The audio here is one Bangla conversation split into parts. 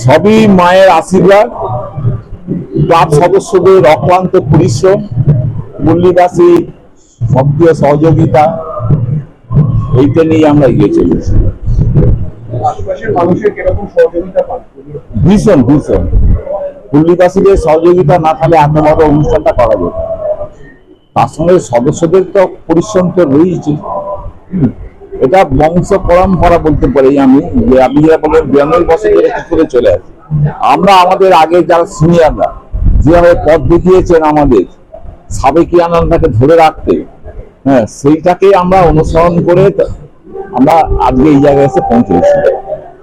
সবই মায়ের আশীর্বাদ। ক্লাব সদস্যদের অক্লান্ত পরিশ্রম পল্লীবাসী সক্রিয় সহযোগিতা এইটা নিয়ে আমরা এগিয়ে চলেছি। ভীষণ ভীষণ। পল্লীবাসীদের সহযোগিতা না থাকলে এত বড় অনুষ্ঠানটা করা যেত তার সঙ্গে সদস্যদের তো পরিশ্রম তো রয়েছে। এটা বংশ পরম্পরা বলতে পারি আমি, যে বললেন বিরানব্বই বছর ধরে করে চলে আসে। আমরা আমাদের আগে যারা সিনিয়ররা, যেভাবে পথ দেখিয়েছেন আমাদের, সাবেকি আনন্দটাকে ধরে রাখতে হ্যাঁ সেইটাকে আমরা অনুসরণ করে আমরা আজকে এই জায়গায় এসে পৌঁছেছি।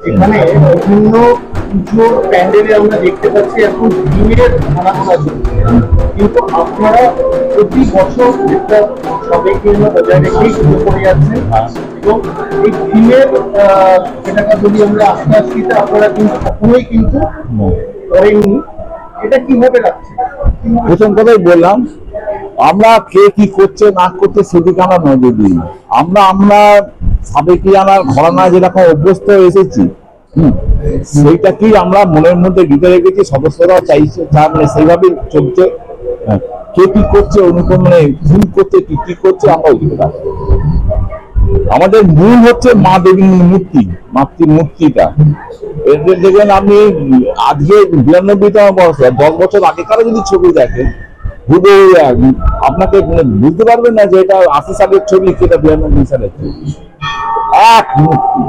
এখানে বিভিন্ন আমরা দেখতে পাচ্ছি, এখন কিন্তু আপনারা প্রতি বছর একটা বজায় রেখেই পুজো করে যাচ্ছেন এবং এই যেটাকে যদি আমরা আস্তে আস্তে আপনারা কিন্তু কখনোই কিন্তু করেননি এটা কীভাবে প্রথম কথাই বললাম আমরা কে কি করছে না করছে সেদিকে আমরা নজর দিই। আমরা আমরা সাবেকিয়ানার ঘরানা যেরকম অভ্যস্ত হয়ে এসেছি সেইটাকেই আমরা মনের মধ্যে গিতে রেখেছি সদস্যরাও চাইছে চা- মানে সেইভাবেই চলছে। হ্যাঁ, কে কি করছে অনুকম মানে ভুল করছে, কি কি করছে আমরা রাখছি। আমাদের মূল হচ্ছে মা দেবীর মূর্তি মাতৃ মূর্তিটা এদের দেখবেন আপনি, আজকে বিরানব্বইতম বর্ষ দশ বছর আগেকারও যদি ছবি দেখেন, হুবহু আপনাকে মানে বুঝতে পারবেন না যে এটা আশি সালের ছবি এটা বিরানব্বই সালের ছবি এক মূর্তি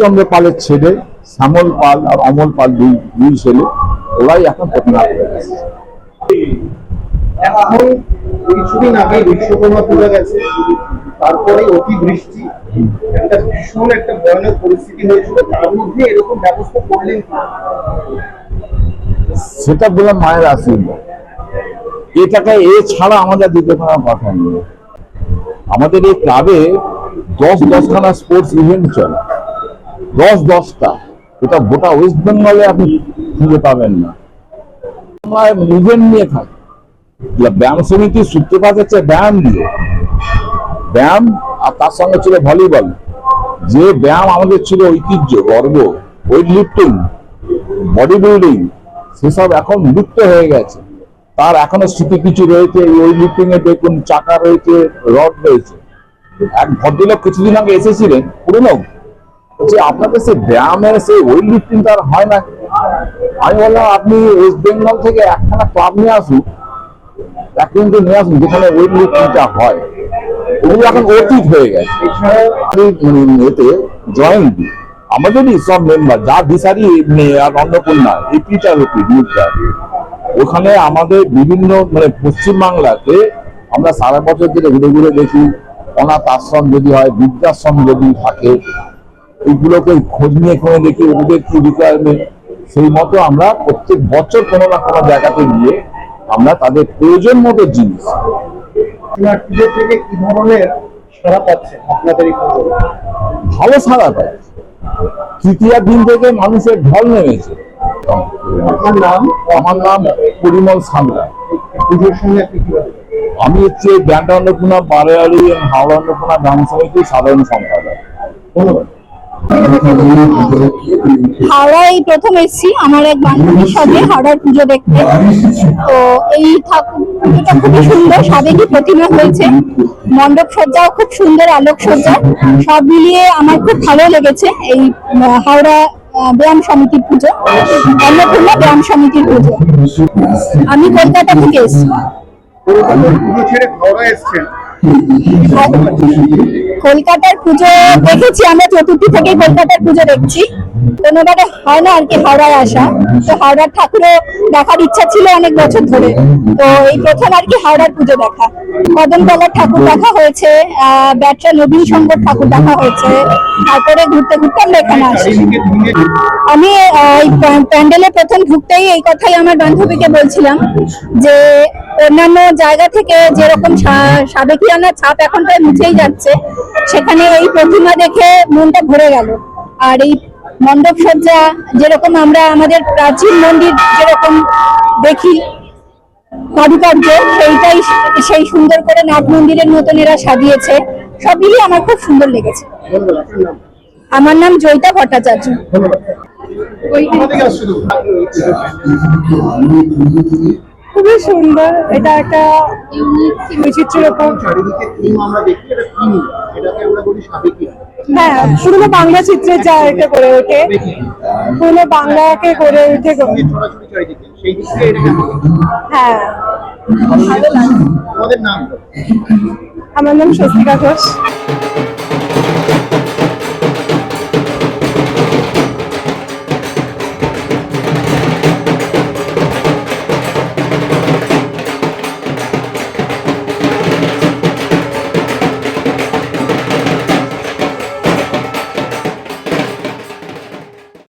চন্দ্র পালের ছেলে, শ্যামল পাল আর অমল পাল দুই দুই ছেলে, ওরাই এখন গেছে। এখন কিছুদিন আগে বিশ্বকর্মা গেছে। তারপরে একটা ভীষণ একটা ভয়ানক পরিস্থিতি হয়েছিল। তার মধ্যে এরকম ব্যবস্থা করলেন সেটা মায়ের আশীর্বাদ। এটাকে এ ছাড়া আমাদের দিতে কথা নেই আমাদের এই ক্লাবে দশ দশখানা স্পোর্টস ইভেন্ট চলে। দশ দশটা। এটা গোটা ওয়েস্ট বেঙ্গলে আপনি খুঁজে পাবেন না। ইভেন্ট নিয়ে থাকি। ব্যায়াম সমিতির সূত্রপাত হচ্ছে ব্যায়াম দিয়ে। ব্যায়াম আর তার সঙ্গে ছিল ভলিবল। যে ব্যায়াম আমাদের ছিল ঐতিহ্য, গর্ব ওয়েট লিফটিং বডি বিল্ডিং সেসব এখন লুপ্ত হয়ে গেছে। তার এখনও স্মৃতি কিছু রয়েছে ওই লিফটিং এ দেখুন, চাকা রয়েছে, রড রয়েছে। এক ভদ্রলোক কিছুদিন আগে এসেছিলেন, পুরনো যে আপনাদের সেই ব্যায়ামের সেই ওয়েট লিফটিং আর হয় না। আমি বললাম, আপনি ওয়েস্ট বেঙ্গল থেকে একখানা ক্লাব নিয়ে আসুন যেখানে ওয়েট লিফটিংটা হয় ওগুলো এখন অতীত হয়ে গেছে। এছাড়াও এতে আমাদেরই সব মেম্বার যা দিশারি আর অন্নপূর্ণা ওখানে আমাদের বিভিন্ন মানে পশ্চিমবাংলাতে আমরা সারা বছর ধরে ঘুরে ঘুরে দেখি, অনাথ আশ্রম যদি হয়, বৃদ্ধাশ্রম যদি থাকে এইগুলোকে খোঁজ নিয়ে করে দেখি, ওদের কি রিকোয়ারমেন্ট সেই মতো আমরা প্রত্যেক বছর কোনো না কোনো জায়গাতে গিয়ে আমরা তাদের প্রয়োজন মতো জিনিস। থেকে কি ধরনের সারা আপনাদের ভালো সারা পায়। তৃতীয় দিন থেকে মানুষের ঢল নেমেছে। নাম? আমার নাম পরিমল সামলা। পুজোর সঙ্গে আমি হচ্ছে ব্যান্ড অন্নপূর্ণা হাওড়া অন্নপূর্ণা গ্রাম সমিতির সাধারণ সম্পাদক। ধন্যবাদ। হাওড়ায় এই প্রথম এসেছি। আমার এক বান্ধবীর সাথে হাওড়ার পুজো দেখতে। তো এই ঠাকুর পুজোটা খুবই সুন্দর সাবেকি প্রতিমা হয়েছে। মণ্ডপ সজ্জাও খুব সুন্দর আলোক সজ্জা। সব মিলিয়ে আমার খুব ভালো লেগেছে এই হাওড়া ব্যায়াম সমিতির পুজো। অন্নপূর্ণা ব্যায়াম সমিতির পুজো। আমি কলকাতা থেকে এসেছি। ছেড়ে হাওড়া এসছেন। কলকাতার পুজো দেখেছি আমরা চতুর্থী থেকে কলকাতার পুজো দেখছি। কোনোবারে হয় না আর কি হাওড়ায় আসা। তো হাওড়ার ঠাকুরও দেখার ইচ্ছা ছিল অনেক বছর ধরে। তো এই প্রথম আর কি হাওড়ার পুজো দেখা। কদমতলার ঠাকুর দেখা হয়েছে ব্যাটরা নবীন শঙ্কর ঠাকুর দেখা হয়েছে। তারপরে ঘুরতে ঘুরতে আমরা এখানে আসি। আমি এই প্যা- প্যান্ডেলে প্রথম ঢুকতেই এই কথাই আমার বান্ধবীকে বলছিলাম যে অন্যান্য জায়গা থেকে যেরকম সা- সাবেকিয়ানার ছাপ এখন প্রায় মুছেই যাচ্ছে, সেখানে এই প্রতিমা দেখে মনটা ভরে গেল। আর এই মণ্ডপ সজ্জা যেরকম আমরা আমাদের প্রাচীন মন্দির যেরকম দেখি কারুকার্য সেইটাই সেই সুন্দর করে নাট মন্দিরের মতন এরা সাজিয়েছে। সব মিলিয়ে আমার খুব সুন্দর লেগেছে। আমার নাম জয়িতা ভট্টাচার্য? খুবই সুন্দর। এটা একটা বৈচিত্র্যের ওপর চারিদিকে থিম আমরা দেখি এটা থিম এটাকে আমরা বলি সাবেকি। হ্যাঁ পুরোনো বাংলা চিত্রের যা এটা করে ওঠে পুরোনো বাংলাকে করে উঠে হ্যাঁ। আমার নাম স্বস্তিকা ঘোষ।